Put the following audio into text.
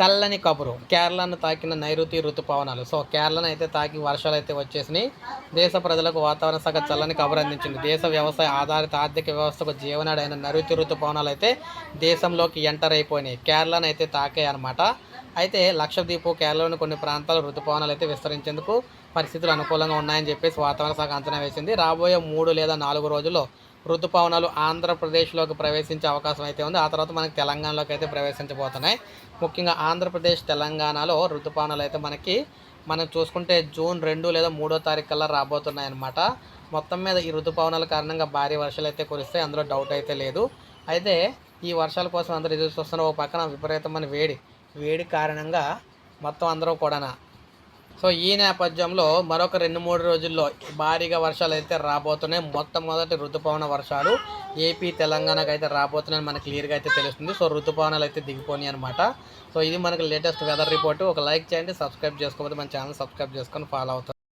చల్లని కబురు. కేరళను తాకిన నైరుతి ఋతుపవనాలు. సో కేరళను అయితే తాకి వర్షాలు అయితే వచ్చేసినాయి. దేశ ప్రజలకు వాతావరణ శాఖ చల్లని కబురు అందించింది. దేశ వ్యవసాయ ఆధారిత ఆర్థిక వ్యవస్థకు జీవనాడైన నైరుతి ఋతుపవనాలు అయితే దేశంలోకి ఎంటర్ అయిపోయినాయి. కేరళను అయితే తాకాయి అనమాట అయితే లక్షద్వీపు కేరళలోని కొన్ని ప్రాంతాలు ఋతుపవనాలు అయితే విస్తరించేందుకు పరిస్థితులు అనుకూలంగా ఉన్నాయని చెప్పేసి వాతావరణ శాఖ అంచనా వేసింది. రాబోయే మూడు లేదా నాలుగు రోజుల్లో ఋతుపవనాలు ఆంధ్రప్రదేశ్లోకి ప్రవేశించే అవకాశం అయితే ఉంది. ఆ తర్వాత మనకి తెలంగాణలోకి అయితే ప్రవేశించబోతున్నాయి. ముఖ్యంగా ఆంధ్రప్రదేశ్ తెలంగాణలో ఋతుపవనాలు అయితే మనకి మనం చూసుకుంటే జూన్ రెండు లేదా మూడో తారీఖు కల్లా రాబోతున్నాయి అన్నమాట మొత్తం మీద ఈ ఋతుపవనాల కారణంగా భారీ వర్షాలు అయితే కురిస్తాయి. అందులో డౌట్ అయితే లేదు. అయితే ఈ వర్షాల కోసం అందరూ ఎదురు చూస్తున్న ఓ పక్కన విపరీతమైన వేడి. వేడి కారణంగా మొత్తం అందరూ కూడా సో ఈ నేపథ్యంలో మరొక రెండు మూడు రోజుల్లో భారీగా వర్షాలు అయితే రాబోతున్నాయి. మొట్టమొదటి ఋతుపవన వర్షాలు ఏపీ తెలంగాణకు అయితే రాబోతున్నాయని మనకు క్లియర్గా అయితే తెలుస్తుంది. సో ఋతుపవనాలు అయితే దిగిపోయి అనమాట సో ఇది మనకి లేటెస్ట్ వెదర్ రిపోర్ట్ ఒక లైక్ చేయండి సబ్స్క్రైబ్ చేసుకోకపోతే మన ఛానల్ సబ్స్క్రైబ్ చేసుకొని ఫాలో అవుతుంది